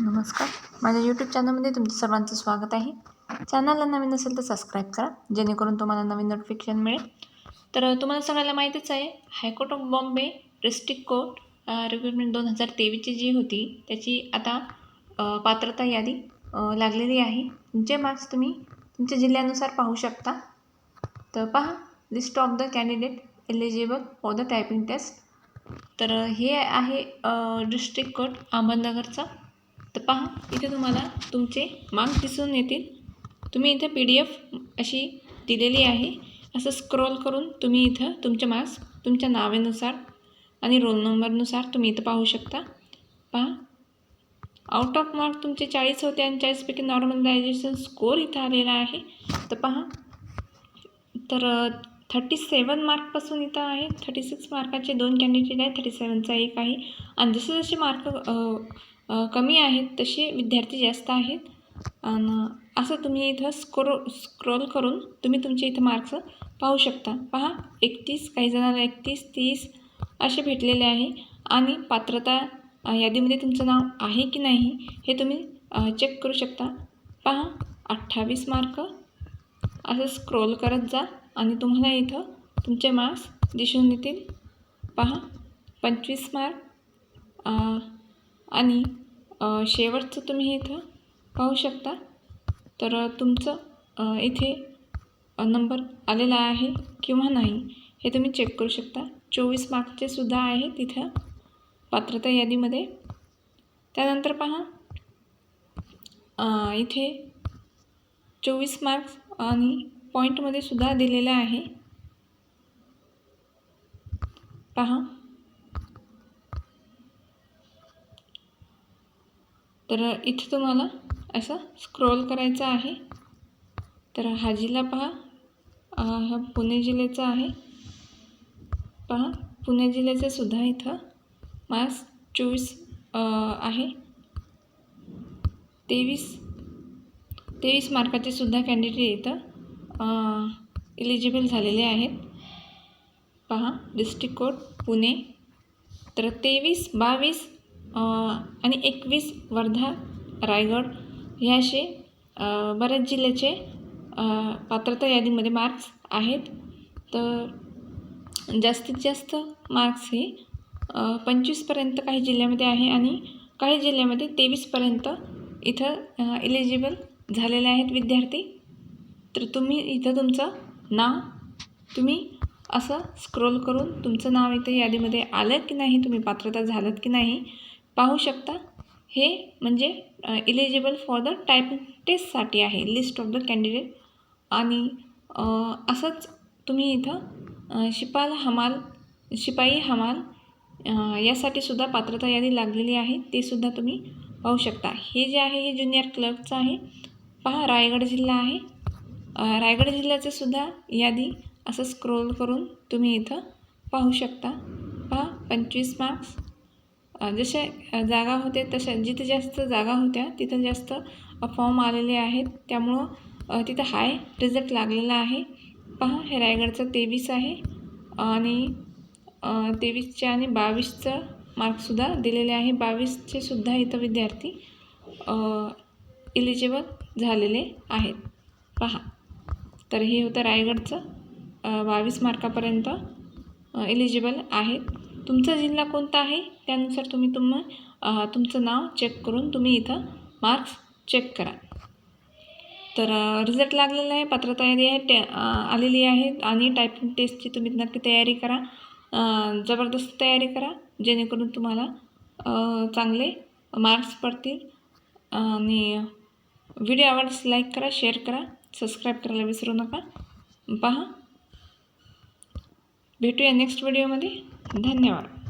नमस्कार. माझ्या यूट्यूब चॅनलमध्ये तुमचं सर्वांचं स्वागत आहे. चॅनलला नवीन असेल तर सबस्क्राईब करा जेणेकरून तुम्हाला नवीन नोटिफिकेशन मिळेल. तर तुम्हाला सगळ्याला माहितीच आहे high court of Bombay district court recruitment दोन हजार तेवीसची जी होती त्याची आता पात्रता यादी लागलेली आहे. तुमचे मार्क्स तुम्ही तुमच्या जिल्ह्यानुसार पाहू शकता. तर पहा list of the candidate eligible for the typing test तर हे आहे डिस्ट्रिक्ट कोर्ट अहमदनगरचं. तर पहा इथे तुम्हाला तुमचे मार्क्स दिसून येतील. तुम्ही इथं पी डी एफ अशी दिलेली आहे. असं स्क्रोल करून तुम्ही इथं तुमचे मार्क्स तुमच्या नावेनुसार आणि रोल नंबरनुसार तुम्ही इथं पाहू शकता. पहा आउट ऑफ मार्क तुमचे चाळीस होते आणि चाळीसपैकी नॉर्मलायझेशन स्कोर इथं आलेला आहे. तर पहा तर थर्टी सेवन मार्कपासून इथं आहे. थर्टी सिक्स मार्काचे दोन कॅन्डिडेट आहेत. थर्टी सेवनचा एक आहे. आणि जसे जसे मार्क कमी आहेत तसे विद्यार्थी जास्त आहेत. आणि असं तुम्ही इथं स्क्रो स्क्रोल करून तुम्ही तुमचे इथं मार्क्स पाहू शकता. पहा एकतीस काही जणांना एकतीस तीस असे भेटलेले आहे. आणि पात्रता यादीमध्ये तुमचं नाव आहे की नाही हे तुम्ही चेक करू शकता. पहा अठ्ठावीस मार्क. असं स्क्रोल करत जा आणि तुम्हाला इथं तुमचे मार्क्स दिसून येतील. पहा पंचवीस मार्क. आणि शेवटचं तुम्ही इथं पाहू शकता. तर तुमचं इथे नंबर आलेला आहे किंवा नाही हे तुम्ही चेक करू शकता. चोवीस मार्कचे सुद्धा आहे तिथं पात्रता यादीमध्ये. त्यानंतर पहा इथे चोवीस मार्क्स आणि पॉईंटमध्ये सुद्धा दिलेलं आहे. पहा तर इथे तुम्हाला असं स्क्रोल करायचं आहे. तर हा जिल्हा पहा. हा पुणे जिल्ह्याचा आहे. पहा पुणे जिल्ह्याचंसुद्धा इथं मास चोवीस आहे. तेवीस तेवीस मार्काचे सुद्धा कॅन्डिडेट इथं इलिजिबल झालेले आहेत. पहा डिस्ट्रिक्ट कोड पुणे. तर तेवीस बावीस आणि एकवीस वर्धा रायगड हे असे बऱ्याच जिल्ह्याचे पात्रता यादीमध्ये मार्क्स आहेत. तर जास्तीत जास्त मार्क्स हे पंचवीसपर्यंत काही जिल्ह्यामध्ये आहे आणि काही जिल्ह्यामध्ये तेवीसपर्यंत इथं इलिजिबल झालेले आहेत विद्यार्थी. तर तुम्ही इथं तुमचं नाव तुम्ही असं स्क्रोल करून तुमचं नाव इथे यादीमध्ये आलं की नाही तुम्ही पात्रता झालं की नाही पाहू शकता. हे म्हणजे इलिजिबल फॉर द टायपिंग टेस्टसाठी आहे लिस्ट ऑफ द कॅन्डिडेट आणि असंच तुम्ही इथं शिपाल हमाल शिपाई हमाल यासाठी सुद्धा पात्रता यादी लागलेली आहे ते सुद्धा तुम्ही पाहू शकता. हे जे आहे हे ज्युनियर क्लर्कचं आहे. पहा रायगड जिल्हा आहे. रायगड जिल्ह्याचं सुद्धा यादी असं स्क्रोल करून तुम्ही इथं पाहू शकता. पहा पंचवीस मार्क्स जसे जागा होते तशा जिथे जास्त जागा होत्या तिथं जास्त फॉर्म आलेले आहेत. त्यामुळं तिथं हाय रिझल्ट लागलेला आहे. पहा हे रायगडचं तेवीस आहे. आणि तेवीसचे आणि बावीसचं मार्कसुद्धा दिलेले आहे. बावीसचे सुद्धा इथं विद्यार्थी इलिजिबल झालेले आहेत. पहा. तर हे होतं रायगडचं बावीस मार्कापर्यंत इलिजिबल आहेत. तुमचा जिल्हा कोणता आहे? त्यानुसार तुम्ही तुम तुमचं नाव चेक करून तुम्ही इथं मार्क्स चेक करा. तर रिझल्ट लागलेला आहे पात्रता यादी आहे टे आलेली आहे आणि टायपिंग टेस्टची तुम्ही नक्की तयारी करा. जबरदस्त तयारी करा जेणेकरून तुम्हाला चांगले मार्क्स पडतील. आणि व्हिडिओ आवडल्यास लाईक करा शेअर करा सबस्क्राईब करायला विसरू नका. पहा. भेटूया नेक्स्ट व्हिडिओमध्ये 你看，鸟。